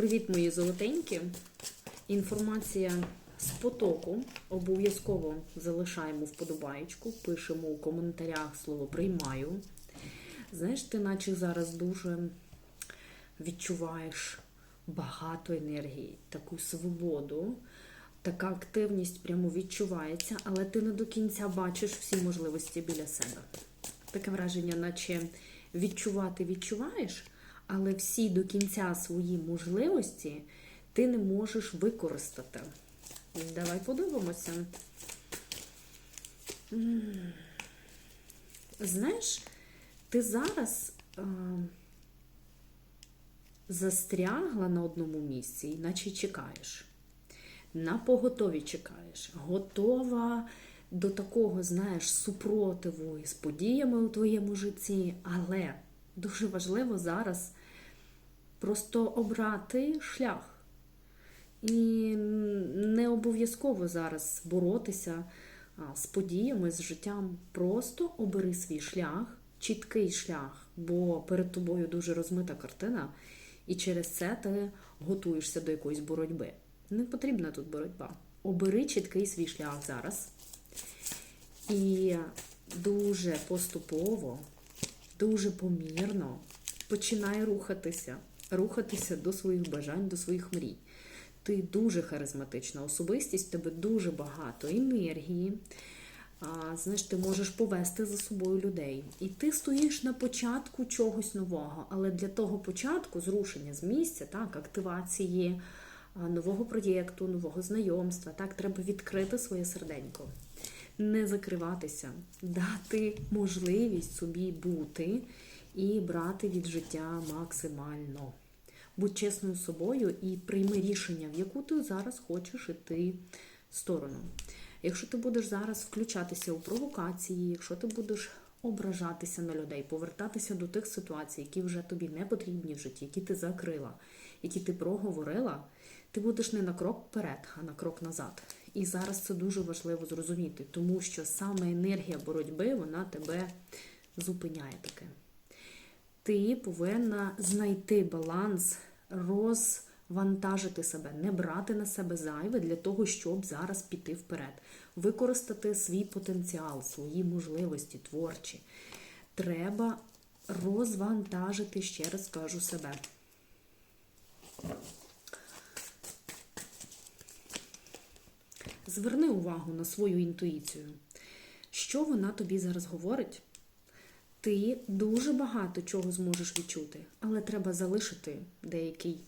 Привіт, мої золотенькі. Інформація з потоку. Обов'язково залишаємо вподобаєчку, пишемо у коментарях слово приймаю. Знаєш, ти наче зараз дуже відчуваєш багато енергії, таку свободу, така активність прямо відчувається, але ти не до кінця бачиш всі можливості біля себе. Таке враження, наче відчувати відчуваєш, але всі до кінця свої можливості ти не можеш використати. Давай подивимося. Знаєш, ти зараз е, застрягла на одному місці, наче чекаєш. На поготові чекаєш, готова до такого, знаєш, супротиву з подіями у твоєму житті, але дуже важливо зараз просто обрати шлях. І не обов'язково зараз боротися з подіями, з життям. Просто обери свій шлях, чіткий шлях, бо перед тобою дуже розмита картина, і через це ти готуєшся до якоїсь боротьби. Не потрібна тут боротьба. Обери чіткий свій шлях зараз. І дуже поступово, дуже помірно починай рухатися, рухатися до своїх бажань, до своїх мрій. Ти дуже харизматична особистість, в тебе дуже багато енергії. А, знаєш, ти можеш повести за собою людей. І ти стоїш на початку чогось нового. Але для того початку зрушення з місця, так, активації нового проєкту, нового знайомства, так, треба відкрити своє серденько, не закриватися, дати можливість собі бути і брати від життя максимально. Будь чесною з собою і прийми рішення, в яку ти зараз хочеш іти сторону. Якщо ти будеш зараз включатися у провокації, якщо ти будеш ображатися на людей, повертатися до тих ситуацій, які вже тобі не потрібні в житті, які ти закрила, які ти проговорила, ти будеш не на крок вперед, а на крок назад. І зараз це дуже важливо зрозуміти, тому що саме енергія боротьби вона тебе зупиняє таке. Ти повинна знайти баланс, розвантажити себе, не брати на себе зайве для того, щоб зараз піти вперед, використати свій потенціал, свої можливості творчі. Треба розвантажити, ще раз кажу себе. Зверни увагу на свою інтуїцію. Що вона тобі зараз говорить? Ти дуже багато чого зможеш відчути, але треба залишити деякий